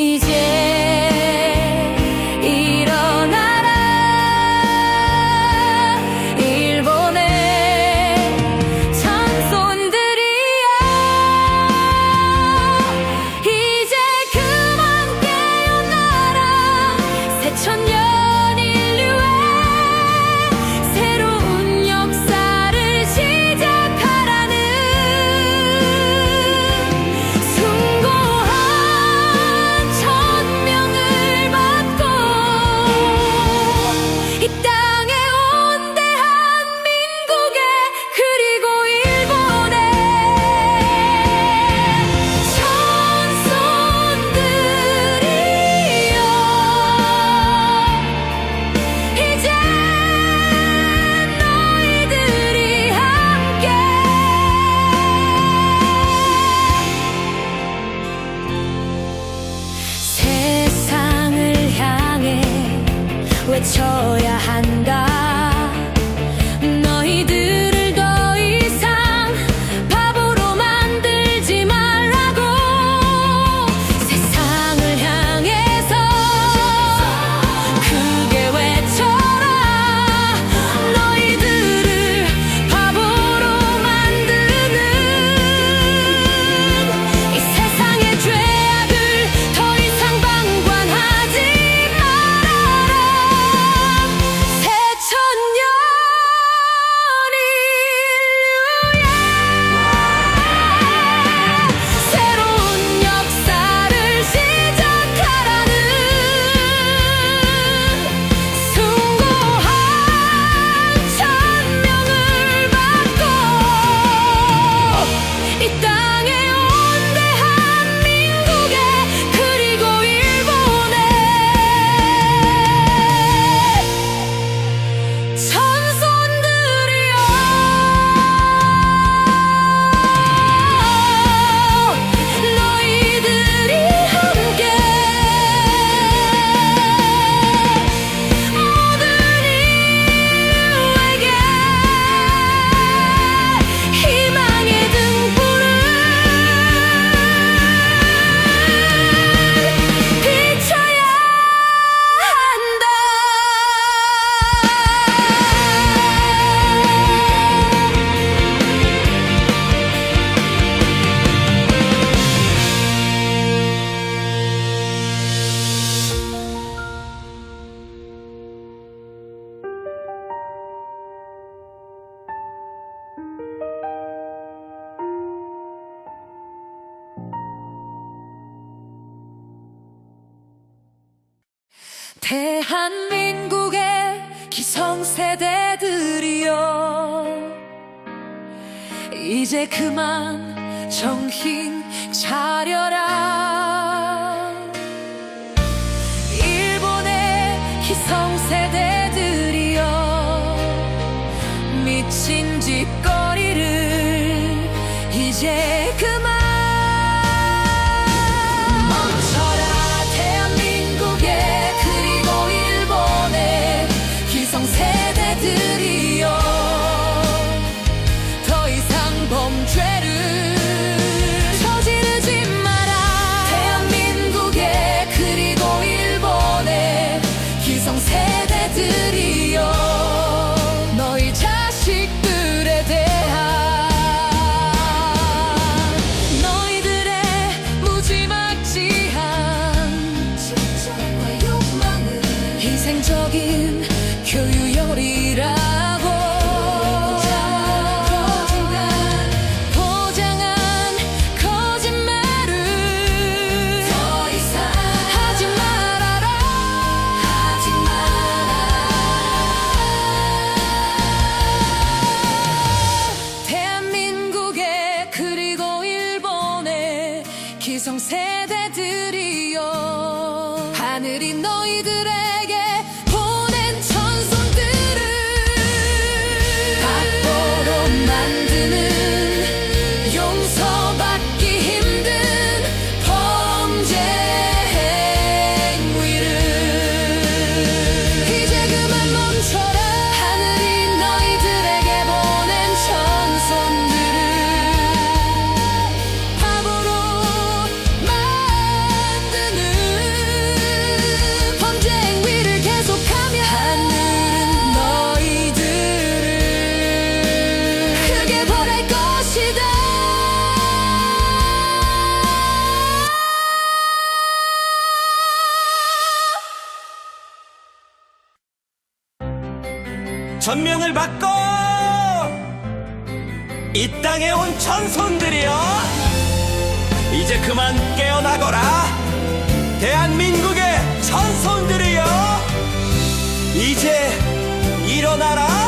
一切 대한민국의 기성세대들이여 이제 그만 정신 차려라. 일본의 기성세대들이여 미친 지성 세대들이여 하늘이 너희들의 전명을 받고 이 땅에 온 천손들이여 이제 그만 깨어나거라. 대한민국의 천손들이여 이제 일어나라.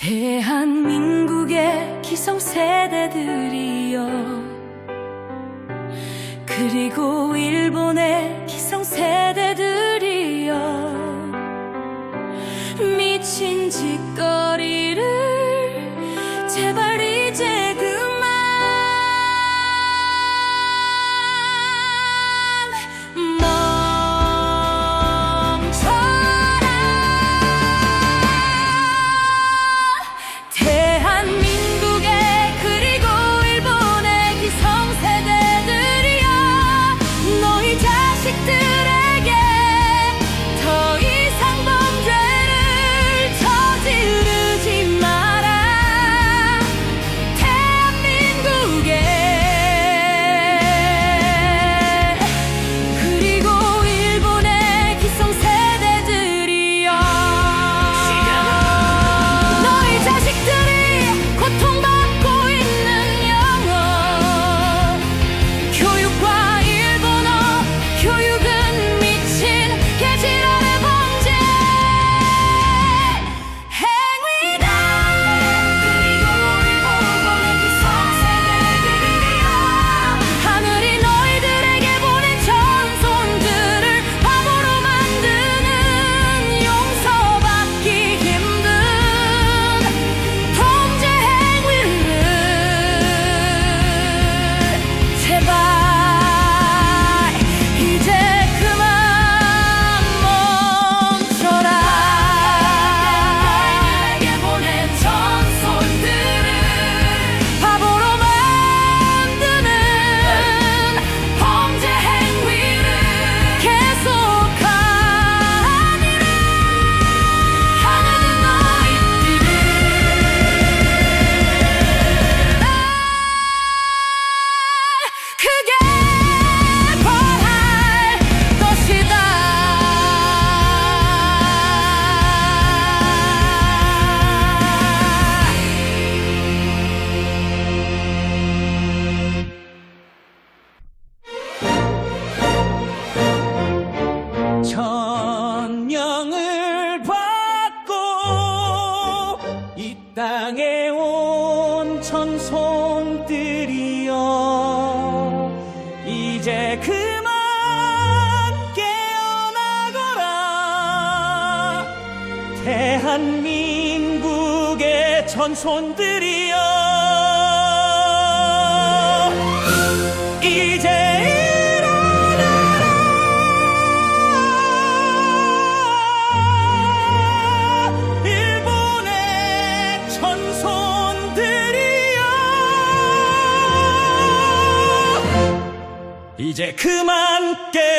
대한민국의 기성세대들이여. 그리고 일본의 그만 깨.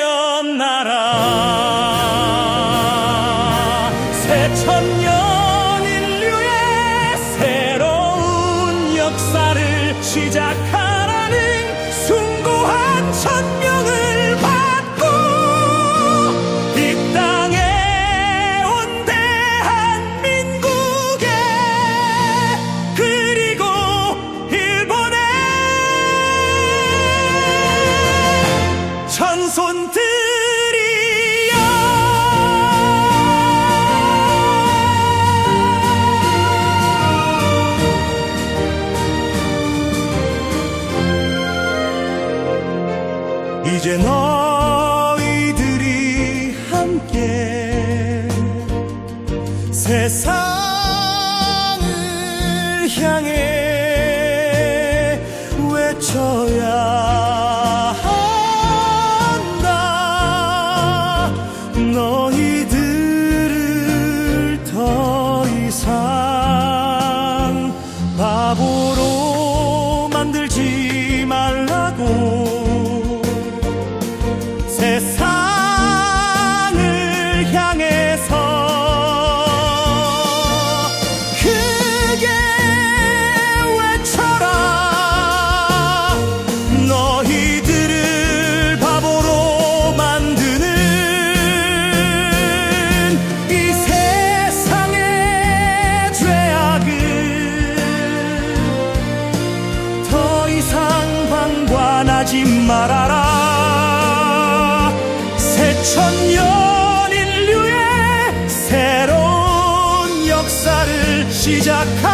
너희 말아라. 새천년 인류의 새로운 역사를 시작하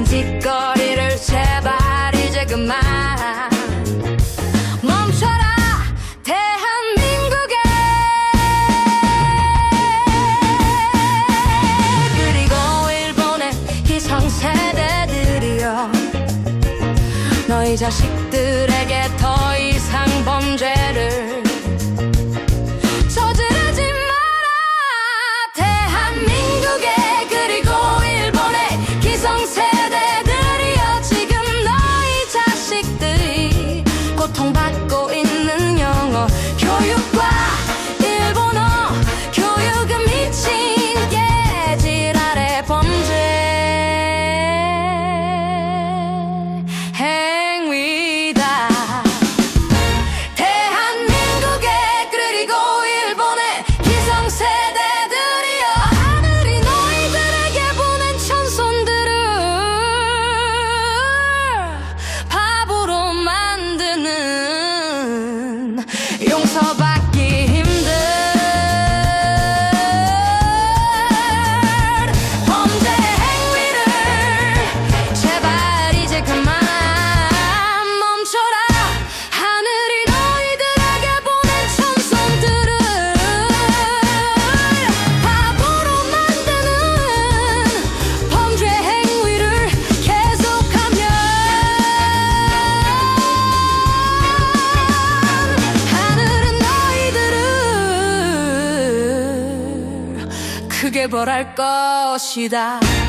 있는지 것이다.